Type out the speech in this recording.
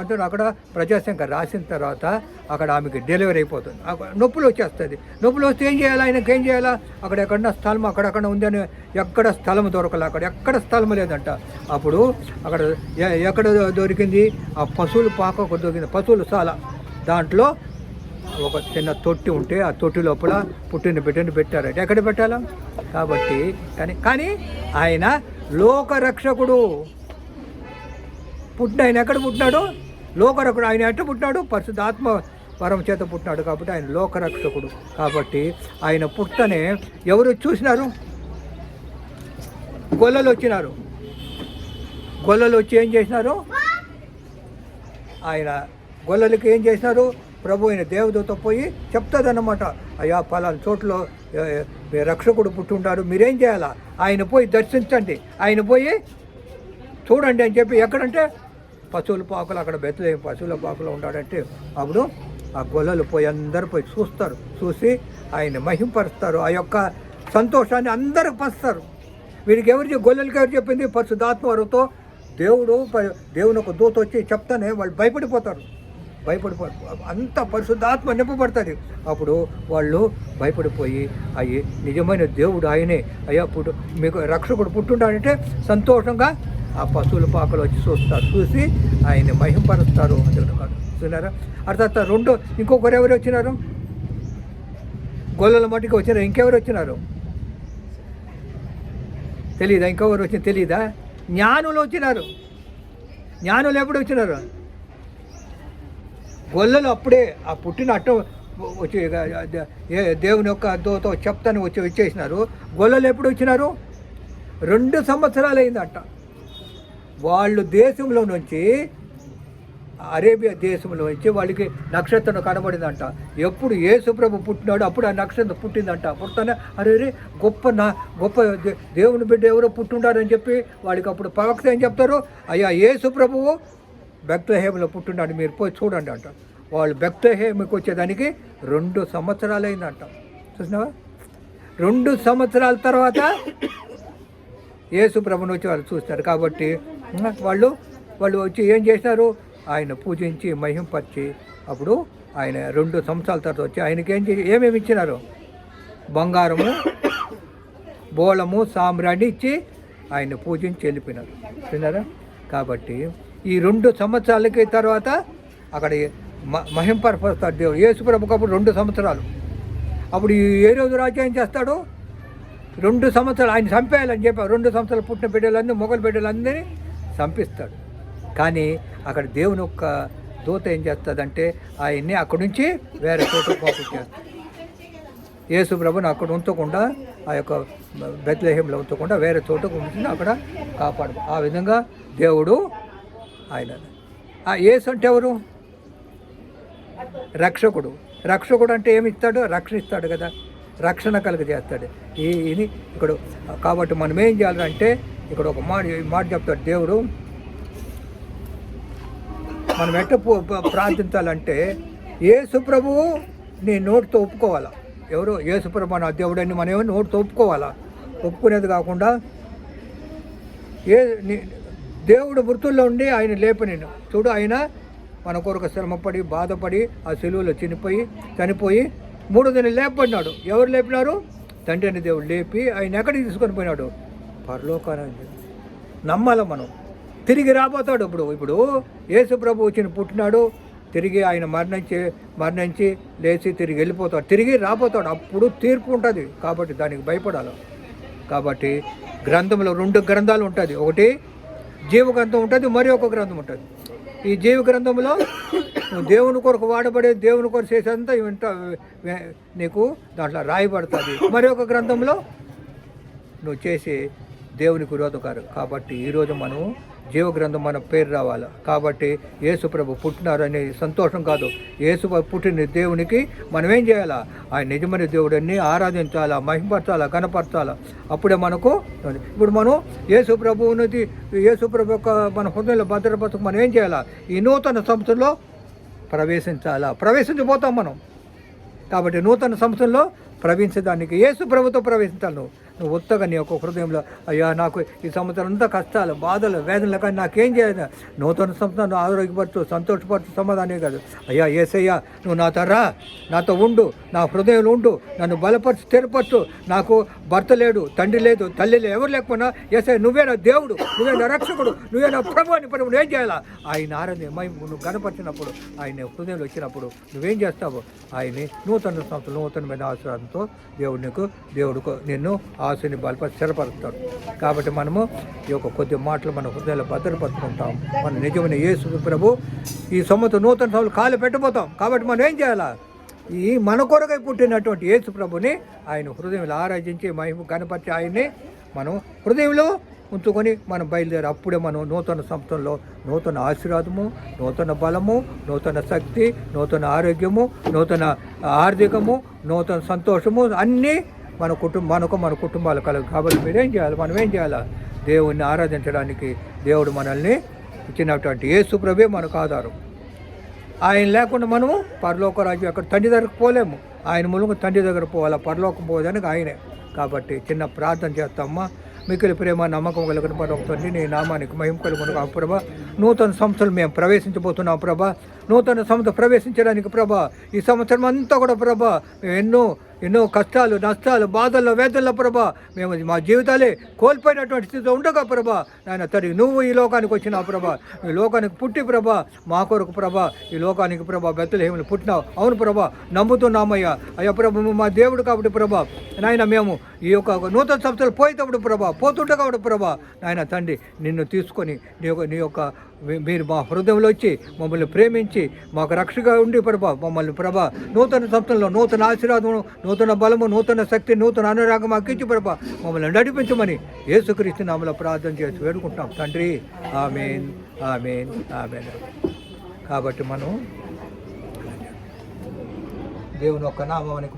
అంటూ అక్కడ ప్రజాశంకర్ రాసిన తర్వాత అక్కడ ఆమెకి డెలివరీ అయిపోతుంది. నొప్పులు వచ్చేస్తుంది నొప్పులు వస్తే ఏం చేయాలి? ఆయనకి ఏం చేయాలా? అక్కడ ఎక్కడన్నా స్థలం అక్కడక్కడ ఉంది అని ఎక్కడ స్థలం దొరకలే? అక్కడ ఎక్కడ స్థలం లేదంట. అప్పుడు అక్కడ ఎక్కడ దొరికింది? ఆ పశువుల పాక దొరికింది. పశువుల సాల. దాంట్లో ఒక చిన్న తొట్టి ఉంటే ఆ తొట్టి లోపల పుట్టిన బిడ్డను పెట్టారట. ఎక్కడ పెట్టాలా? కాబట్టి కానీ కానీ ఆయన లోకరక్షకుడు. పుట్టిన ఆయన ఎక్కడ పుట్టినాడు? లోకరకుడు ఆయన ఎట్ట పుట్టినాడు? పరిశుద్ధాత్మ వరం చేత పుట్టినాడు కాబట్టి ఆయన లోకరక్షకుడు. కాబట్టి ఆయన పుట్టనే ఎవరు చూసినారు? గొల్లలు వచ్చినారు. గొల్లలు వచ్చి ఏం చేసినారు? ఆయన గొల్లలకి ఏం చేసినారు? ప్రభు అయిన దేవదూత పోయి చెప్తుందన్నమాట. అయ్యా పలానా చోట్లో మీ రక్షకుడు పుట్టుంటారు మీరేం చేయాలా? ఆయన పోయి దర్శించండి. ఆయన పోయి చూడండి అని చెప్పి ఎక్కడంటే పశువుల పాకులు అక్కడ బెత్తలేం పశువుల పాకులు ఉన్నాడంటే అప్పుడు ఆ గొల్లలు పోయి అందరు పోయి చూస్తారు. చూసి ఆయన మహింపరుస్తారు. ఆ యొక్క సంతోషాన్ని అందరూ పరుస్తారు. వీరికి ఎవరు గొల్లలకి ఎవరు చెప్పింది? పరిశుద్ధాత్మవరంతో దేవుడు ప- దేవుని ఒక దూత వచ్చి చెప్తానే వాళ్ళు భయపడిపోతారు. భయపడిపో అంత పరిశుద్ధాత్మ నింపబడుతుంది. అప్పుడు వాళ్ళు భయపడిపోయి అయ్యి నిజమైన దేవుడు ఆయనే. అయ్యా పుట్టు మీకు రక్షకుడు పుట్టుండాడంటే సంతోషంగా ఆ పశువుల పాకలు వచ్చి చూస్తారు చూసి ఆయన మహింపరుస్తారు. చూసినారా అర్థాత్ రెండు ఇంకొకరు ఎవరు వచ్చినారు? గొల్లల మటుకు వచ్చినారు. ఇంకెవరు వచ్చినారు? తెలీదా? ఇంకెవరు వచ్చిన తెలీదా? జ్ఞానులు వచ్చినారు. జ్ఞానులు ఎప్పుడు వచ్చినారు? గొల్లలు అప్పుడే ఆ పుట్టిన అట్ట వచ్చి దేవుని యొక్క దోతో చెప్తాను వచ్చి వచ్చేసినారు. గొల్లలు ఎప్పుడు వచ్చినారు? రెండు సంవత్సరాలు అయిందంట వాళ్ళు దేశంలో నుంచి అరేబియా దేశంలో నుంచి వాళ్ళకి నక్షత్రం కనబడిందంట. ఎప్పుడు యేసుప్రభు పుట్టినాడు అప్పుడు ఆ నక్షత్రం పుట్టిందంట. పుట్టనే అరే రే గొప్ప నా గొప్ప దేవుని బిడ్డ ఎవరో పుట్టుండారని చెప్పి వాళ్ళకి అప్పుడు ప్రవక్త ఏం చెప్తారు? అయ్యా యేసుప్రభువు బెక్తహేములో పుట్టినాడు మీరు పోయి చూడండి అంట. వాళ్ళు బెక్తహేమికి వచ్చేదానికి రెండు సంవత్సరాలు అయిందంట చూసినావా? రెండు సంవత్సరాల తర్వాత యేసు ప్రభుని వచ్చి వాళ్ళు చూస్తారు. కాబట్టి వాళ్ళు వాళ్ళు వచ్చి ఏం చేసినారు ఆయన పూజించి మహింపరిచి అప్పుడు ఆయన రెండు సంవత్సరాల తర్వాత వచ్చి ఆయనకి ఏం చేసి ఏమేమి ఇచ్చినారు? బంగారము బోళము సామ్రాణి ఇచ్చి ఆయన పూజించి వెళ్ళిపోయినారు. తిన్నారా కాబట్టి ఈ రెండు సంవత్సరాలకి తర్వాత అక్కడ మ- మహింపరపరుస్తాడు దేవుడు. యేసుప్రభుకు అప్పుడు రెండు సంవత్సరాలు. అప్పుడు ఈ ఏ రోజు రాజ్యం ఏం చేస్తాడు? రెండు సంవత్సరాలు ఆయన చంపేయాలని చెప్పారు. రెండు సంవత్సరాలు పుట్టిన బిడ్డలందరూ మొగలు బిడ్డలందరినీ చంపిస్తాడు. కానీ అక్కడ దేవుని యొక్క దూత ఏం చేస్తుందంటే ఆయన్ని అక్కడి నుంచి వేరే చోట పంపించేస్తాడు. యేసు ప్రభుని అక్కడ ఉంచకుండా ఆ యొక్క బెత్లహేంలో ఉంచకుండా వేరే చోటకు ఉంచి అక్కడ కాపాడు. ఆ విధంగా దేవుడు ఆయన. ఆ యేసు అంటే ఎవరు? రక్షకుడు. రక్షకుడు అంటే ఏమి ఇస్తాడు? రక్షణ ఇస్తాడు కదా. రక్షణ కలుగజేస్తాడు. ఈ ఇది ఇక్కడ కాబట్టి మనం ఏం చేయాలంటే ఇక్కడ ఒక మాట మాట చెప్తాడు దేవుడు. మనం ఎట్ట ప్రార్థించాలంటే యేసు ప్రభువు నీ నోటితో ఒప్పుకోవాలా? ఎవరు? యేసు ప్రభు నా దేవుడని మనం ఏమో నోటితో ఒప్పుకోవాలా? ఒప్పుకునేది కాకుండా ఏ నీ- దేవుడు వృత్తుల్లో ఉండి ఆయన లేప నేను చూడు ఆయన మన కొరకు శ్రమపడి బాధపడి ఆ సెలువులో చనిపోయి చనిపోయి మూడు దిన లేపబడినాడు. ఎవరు లేపినారు? తండ్రి అని దేవుడు లేపి ఆయన ఎక్కడికి తీసుకొని పోయినాడు? పరలోకానికి. నమ్మాల మనం. తిరిగి రాబోతాడు ఇప్పుడు. ఇప్పుడు యేసు ప్రభు వచ్చిన పుట్టినాడు. తిరిగి ఆయన మరణించి మరణించి లేచి తిరిగి వెళ్ళిపోతాడు. తిరిగి రాబోతాడు. అప్పుడు తీర్పు ఉంటుంది. కాబట్టి దానికి భయపడాలి. కాబట్టి గ్రంథంలో రెండు గ్రంథాలు ఉంటుంది. ఒకటి జీవ గ్రంథం ఉంటుంది. మరి ఒక గ్రంథం ఉంటుంది. ఈ జీవ గ్రంథంలో దేవుని కొరకు వాడబడే దేవుని కొరకు చేసేదంతా వింటా నీకు దాంట్లో రాయబడుతుంది. మరి ఒక గ్రంథంలో నువ్వు చేసే దేవునికి విరోధకారు. కాబట్టి ఈరోజు మనం జీవగ్రంథం మన పేరు రావాలి? కాబట్టి యేసుప్రభు ప్రభు సంతోషం కాదు. యేసు ప్రభు పుట్టిన దేవునికి మనం ఏం చేయాలా? ఆయన నిజమైన దేవుడిని ఆరాధించాలా మహిమపరచాలా కనపరచాలా? అప్పుడే మనకు ఇప్పుడు మనం యేసు యేసుప్రభు యొక్క మన హృదయంలో భద్రపరచకు మనం ఏం చేయాలా? ఈ నూతన సంస్థలో ప్రవేశించాలా? ప్రవేశించిపోతాం మనం. కాబట్టి నూతన సంస్థల్లో ప్రవేశించడానికి యేసు ప్రభుతో ప్రవేశించాలి నువ్వు. నువ్వు ఉత్తగా నీ యొక్క హృదయంలో అయ్యా నాకు ఈ సంవత్సరం అంతా కష్టాలు బాధలు వేదనలు కానీ నాకేం చేయాలి నూతన సంవత్సరం నువ్వు ఆరోగ్యపరచు సంతోషపరచు సమాధానే కాదు అయ్యా ఏసయ్యా నువ్వు నాతో రా నాతో ఉండు నా హృదయంలో ఉండు నన్ను బలపరచు స్థిరపరచు. నాకు భర్త లేడు తండ్రి లేదు తల్లి లేదు ఎవరు లేకపోయినా ఏసయ్య నువ్వే నా దేవుడు నువ్వే నా రక్షకుడు నువ్వే నా ప్రభు అని ఇప్పుడు ఏం చేయాలా? ఆయన ఆరాధన మై నువ్వు కనపరిచినప్పుడు ఆయన హృదయంలో వచ్చినప్పుడు నువ్వేం చేస్తావు ఆయన్ని నూతన సంవత్సరం నూతనమైన ఆశీర్వాదంతో దేవుడు నీకు దేవుడుకు నిన్ను ఆశని బలప స్థిరపరుస్తాడు కాబట్టి మనము ఈ యొక్క కొద్ది మాటలు మన హృదయాలు భద్రపరుచుకుంటాం. మన నిజమైన యేసు ప్రభు ఈ సొమ్మతో నూతన సభలు కాలు పెట్టబోతాం. కాబట్టి మనం ఏం చేయాలా? ఈ మన కొరకై పుట్టినటువంటి యేసు ప్రభుని ఆయన హృదయంలో ఆరాధించి మహిమ కనపరిచి ఆయన్ని మనం హృదయంలో ఉంచుకొని మనం బయలుదేరి అప్పుడే మనం నూతన సంస్థలో నూతన ఆశీర్వాదము నూతన బలము నూతన శక్తి నూతన ఆరోగ్యము నూతన ఆర్థికము నూతన సంతోషము అన్నీ మన కుటుంబం మనకు మన కుటుంబాలు కలదు కాబట్టి మీరేం చేయాలి? మనం ఏం చేయాలి? దేవుణ్ణి ఆరాధించడానికి దేవుడు మనల్ని ఇచ్చినటువంటి యేసు ప్రభే మనకు ఆధారం. ఆయన లేకుండా మనము పరలోక రాజ్యం అక్కడ తండ్రి దగ్గరకు పోలేము. ఆయన మూలంగా తండ్రి దగ్గర పోవాలా? పరలోకం పోదానికి ఆయనే. కాబట్టి చిన్న ప్రార్థన చేస్తామా మిగిలి ప్రేమ నమ్మకం కలిగిన పరొకటి నీ నామానికి మహిమ కలుగును ఆ ప్రభా. నూతన సంస్థలు మేము ప్రవేశించబోతున్నాం ప్రభా. నూతన సంస్థ ప్రవేశించడానికి ప్రభా. ఈ సంవత్సరం అంతా కూడా ప్రభా ఎన్నో ఎన్నో కష్టాలు నష్టాలు బాధల్లో వేదల్లో ప్రభా. మేము మా జీవితాలే కోల్పోయినటువంటి స్థితిలో ఉండగా ప్రభా. నాయన తరి నువ్వు ఈ లోకానికి వచ్చిన ప్రభా. ఈ లోకానికి పుట్టి ప్రభా మా కొరకు ప్రభా. ఈ లోకానికి ప్రభా బెత్తలేములు పుట్టినావు. అవును ప్రభా నమ్ముతున్నామయ్యా. అయ్యా ప్రభు మా దేవుడు కాబట్టి ప్రభా. నాయన మేము ఈ యొక్క నూతన సంస్థలు పోయేటప్పుడు ప్రభా పోతుంటే కాబట్టి ప్రభా. నాయన తండ్రి నిన్ను తీసుకొని నీ యొక్క నీ యొక్క మీరు మా హృదయంలో వచ్చి మమ్మల్ని ప్రేమించి మాకు రక్షగా ఉండి ప్రభా మమ్మల్ని ప్రభా నూతన సంస్థల్లో నూతన ఆశీర్వాదము నూతన బలము నూతన శక్తి నూతన అనురాగం మాకు ఇచ్చి ప్రభా మమ్మల్ని నడిపించమని యేసుక్రీస్తు నామలో ప్రార్థన చేసి వేడుకుంటాం తండ్రి ఆమెన్ ఆమెన్ ఆమెన్. కాబట్టి మనం దేవుని యొక్క నామానికి